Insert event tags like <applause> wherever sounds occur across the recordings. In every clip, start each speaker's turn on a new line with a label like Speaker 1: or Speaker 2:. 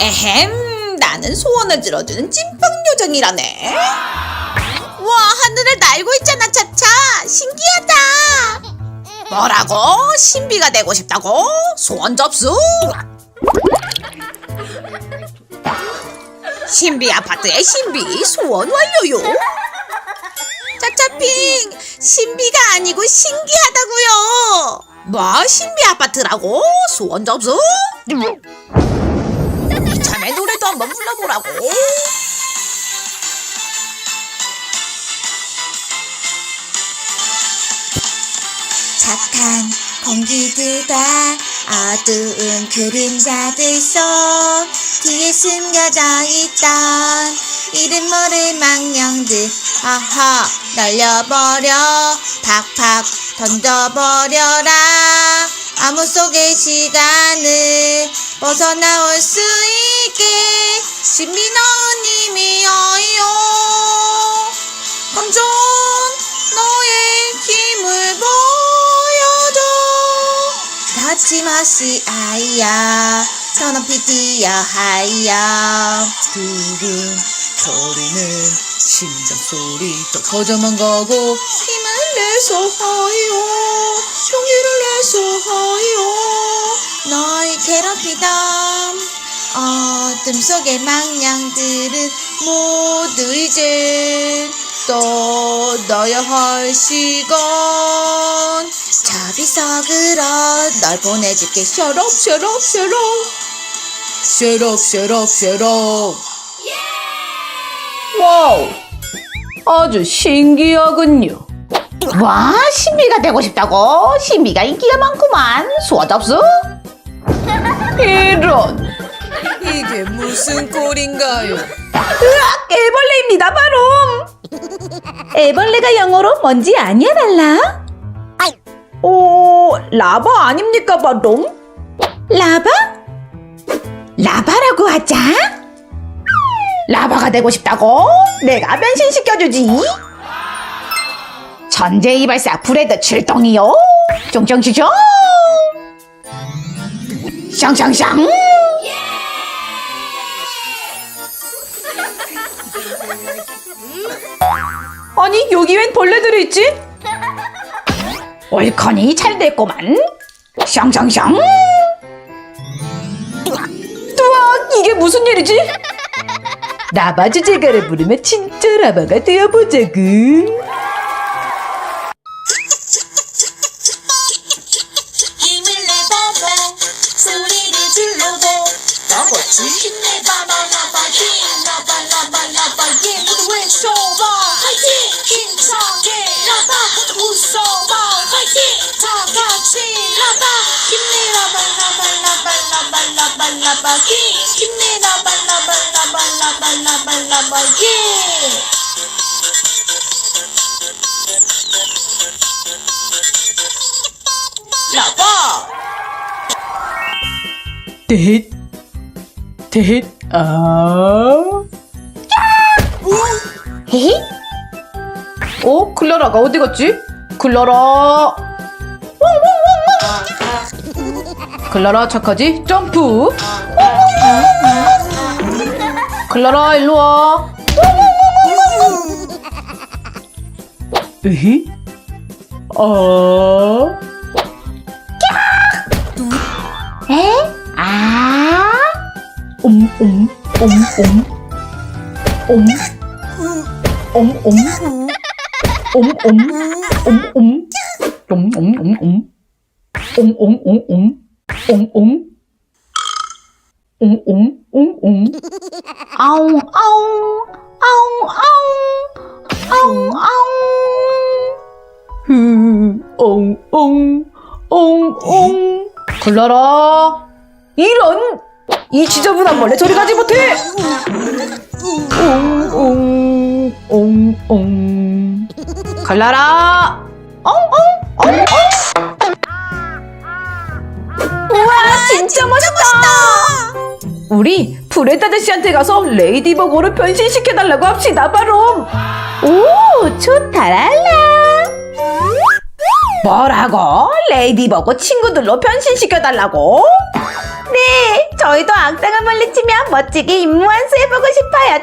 Speaker 1: 에헴, 나는 소원을 들어주는 찐빵 요정이라네. 와, 하늘을 날고 있잖아, 차차. 신기하다. 뭐라고? 신비가 되고 싶다고? 소원 접수. 신비 아파트의 신비 소원 완료요. 짜짜핑 신비가 아니고 신기하다고요. 뭐 신비 아파트라고? 소원 접수? 노래도 한번 불러보라고.
Speaker 2: 착한 공기들과 어두운 그림자들 속 뒤에 숨겨져 있던 이름 모를 망령들. 아하 날려버려. 팍팍 던져버려라. 암호 속의 시간을 벗어나올 수 있 게 신비 넣은 힘이여요. 감정 너의 힘을 보여줘. 다치마시 아이야. 더 높이 뛰어 하여
Speaker 1: 붉은 소리는 심장 소리 더 커져만 가고
Speaker 2: 힘을 내서 하여 용기를 내서 하여 널 괴롭히던 어둠 속의 망령들은 모두 이제 떠나야 할 시간 자비석으로 널 보내줄게. 셔럽 셔럽 셔럽 셔럽 셔럽 셔럽
Speaker 3: 와우, 아주 신기하군요.
Speaker 1: 와 신비가 되고 싶다고? 신비가 인기가 많구만. 소원 접수? <laughs>
Speaker 3: 이런,
Speaker 1: 이게 무슨 꼴인가요
Speaker 3: 애벌레입니다, 바로. 애벌레가 영어로 뭔지 아냐, 달라? 오, 라바 아닙니까, 바로?
Speaker 1: 라바? 라바라고 하자 라바가 되고 싶다고? 내가 변신시켜주지 전제 이발사 브레드 출동이요 쫑쫑쫑쫑 샹샹샹
Speaker 3: 아니, 여기 웬 벌레들이 있지?
Speaker 1: 옳거니 잘 됐구만. 샹샹샹.
Speaker 3: 뚜악, 이게 무슨 일이지? 라바 주 제가를 부르면 진짜 라바가 되어보자구.
Speaker 2: 힘을 내봐봐. 소리를 질러봐. 나같이 힘내봐봐. 나봐 힘 나봐 나봐 나봐 예 모두 외쳐 예 나봐
Speaker 3: 뎃, 뎃, 아.
Speaker 1: 헤헤
Speaker 3: 어? 클라라가 어디 갔지? 클라라. 클라라 착하지? 점프. 클라라 일로 와. 에히? 어?
Speaker 1: 에? 아
Speaker 3: 옴, 옴, 옴, 옴. 옴. 옴, 옴. 옴, 옴. 옴, 옴. 옴, 옴, 옴, 옴. 옴, 옴, 옴, 옴. 옴, 옴.
Speaker 1: 아웅 아웅 아웅 아웅 아웅 아웅
Speaker 3: 흐, 옹, 옹, 옹, 옹. 클라라. 이런! 이 지저분한 벌레 저리 가지 못해! 옹, 옹, 옹, 옹. 클라라! 우와, 우리 브레드 아저씨한테 가서 레이디버거로 변신시켜달라고 합시다, 바로!
Speaker 1: 오 좋다 랄라 뭐라고? 레이디버그 친구들로 변신시켜달라고? 네, 저희도 악당을 물리치면 멋지게 임무 완수해보고 싶어요.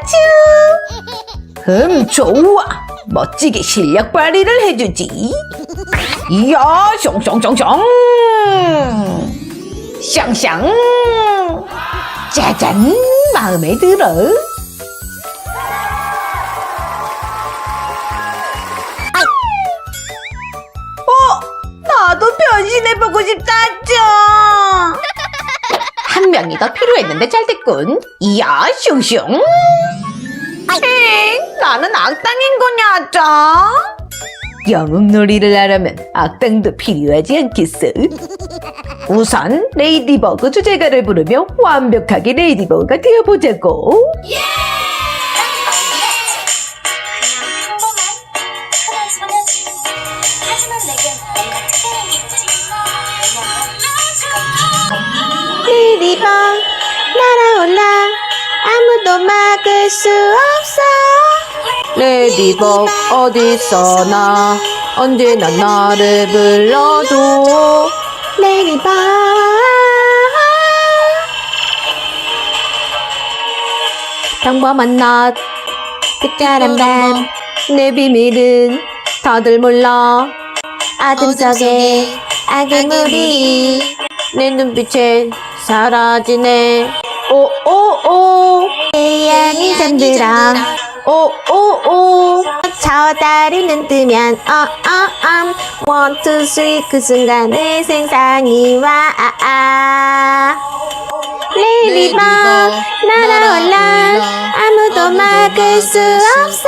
Speaker 1: 츄. 음, 좋아. 멋지게 실력 발휘를 해주지. 이야, 숑숑숑숑. 샹샹. 짜잔, 마음에 들어. 어, 나도 변신해보고 싶다, 죠. 한 명이 더 필요했는데 잘 됐군. 이야, 슝슝. 엥, 나는 악당인 거냐, 짜? 영웅놀이를 하려면 악당도 필요하지 않겠어? 우선 레이디버그 주제가를 부르며 완벽하게 레이디버그가 되어보자고. 레이디버 날아올라 아무도 막을 수 없어. 레이디버 어디서나 언제나 나를 불러줘. 레이디버 평범한 낮 특별한 밤 내 비밀은 다들 몰라. 어둠 속에 악의 물이 내 눈빛에 사라지네. 오오오. 태양이 잠들어 오오오. 저 다리는 뜨면 어어엄 원, 투, 쓰리 그 순간에 생상이 와 레이디버 날아올라. 아무도 막을 수 없어.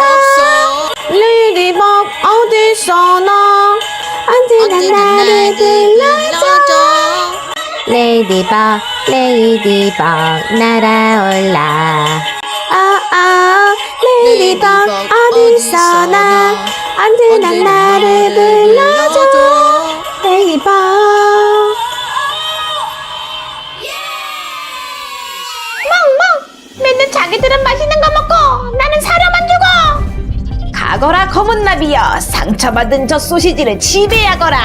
Speaker 1: 레이디버 어디서나 언제나 나를 불러줘. 레이디버 레이디버 날아올라. 아아 레이디버 어디서나 언제나 나를 불러줘. 레이디버 멍멍. 맨날 자기들은 맛있는 거 먹고 나는 사료만 주고. 가거라 검은 나비여. 상처받은 저 소시지를 지배하거라.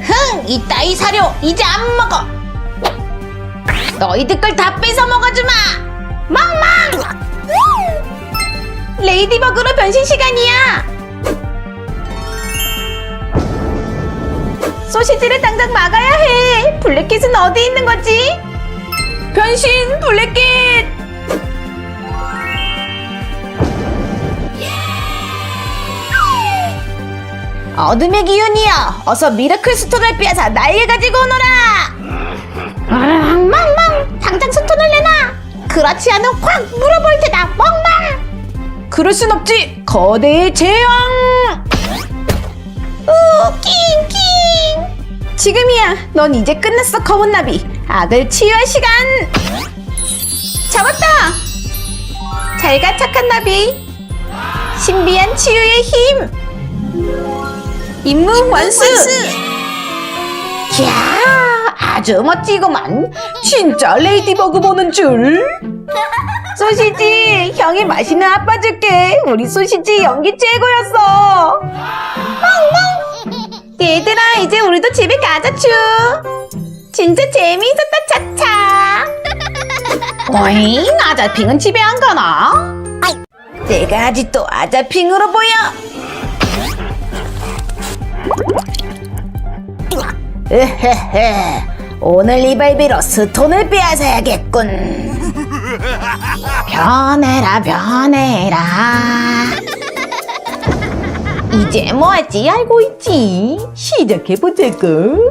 Speaker 1: 흥 이따위 사료. 이제 안 먹어 너희들 걸 다 뺏어 먹어주마 멍멍 레이디버그로 변신 시간이야 소시지를 당장 막아야 해. 블랙kit은 어디 있는 거지? 변신 블랙kit. 어둠의 기운이여, 어서 미라클 스톤을 빼앗아 나에게 가지고 오너라. 그렇지 않으면 콱 물어볼 테다. 멍멍. 그럴 순 없지. 거대의 재앙. 우, 낑낑! 지금이야. 넌 이제 끝났어, 검은 나비. 악을 치유할 시간. 잡았다. 잘 가, 착한 나비. 신비한 치유의 힘. 임무 완수. 이야, 아주 멋지구만. 진짜 레이디버그 보는 줄. 소시지, 형이 맛있는 아빠 줄게. 우리 소시지 연기 최고였어. 얘들아 이제 우리도 집에 가자 츄 진짜 재미있었다 차차 어잉 아자핑은 집에 안 가나? 내가 아직도 아자핑으로 보여 으헤헤 오늘 이발비로 스톤을 빼앗아야겠군 <laughs> 변해라 변해라 이제 뭐 할지 알고 있지. 시작해보자고.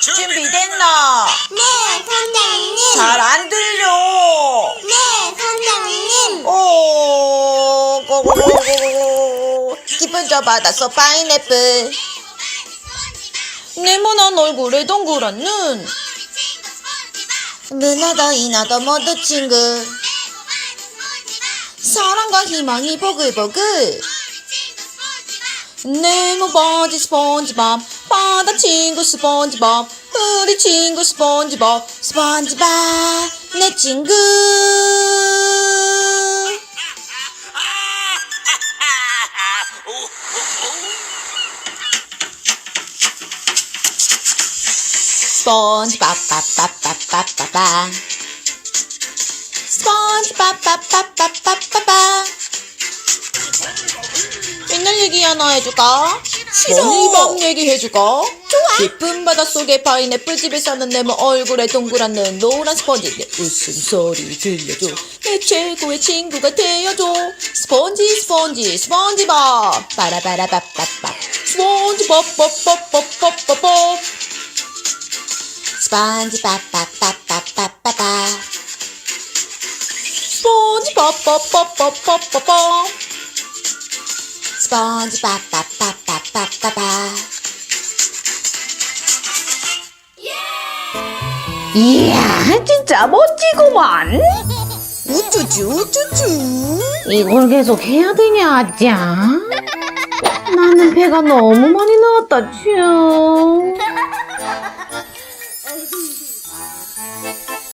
Speaker 1: 준비됐나?
Speaker 4: 네 선장님
Speaker 2: 잘 안 들려.
Speaker 4: 네 선장님
Speaker 2: 오, 고고고고고. 기쁜 저 받았어, 파인애플. 네모난 얼굴에 동그란 눈. 누나도 이나도 모두 친구. 사랑과 희망이 보글보글. 네모 바지 스펀지밥 바다 친구 스펀지밥 우리 친구 스펀지밥 스펀지밥 내 친구
Speaker 1: 스펀지 빠빠빠빠빠빠빠 옛날 얘기 하나 해줄까? 머니밤 얘기 해줄까? 좋아! 깊은 바닷속에 파인애플 집에 사는 네모 얼굴에 동그랗는 노란 스펀지. 내 웃음소리 들려줘. 내 최고의 친구가 되어줘. 스펀지 스펀지 스펀지밥. 빠라바라밥밥밥. 스펀지밥 밥밥밥밥밥 스펀지 빠빠빠빠빠빠빠 스펀지 빠빠빠빠빠빠빠 스펀지 빠빠빠빠빠빠빠
Speaker 5: 이야, 진짜 멋지구만.
Speaker 1: 우쭈쭈 우쭈쭈
Speaker 5: 이걸 계속 해야 되냐, 짜? 나는 배가 너무 많이 나왔다, 쭈.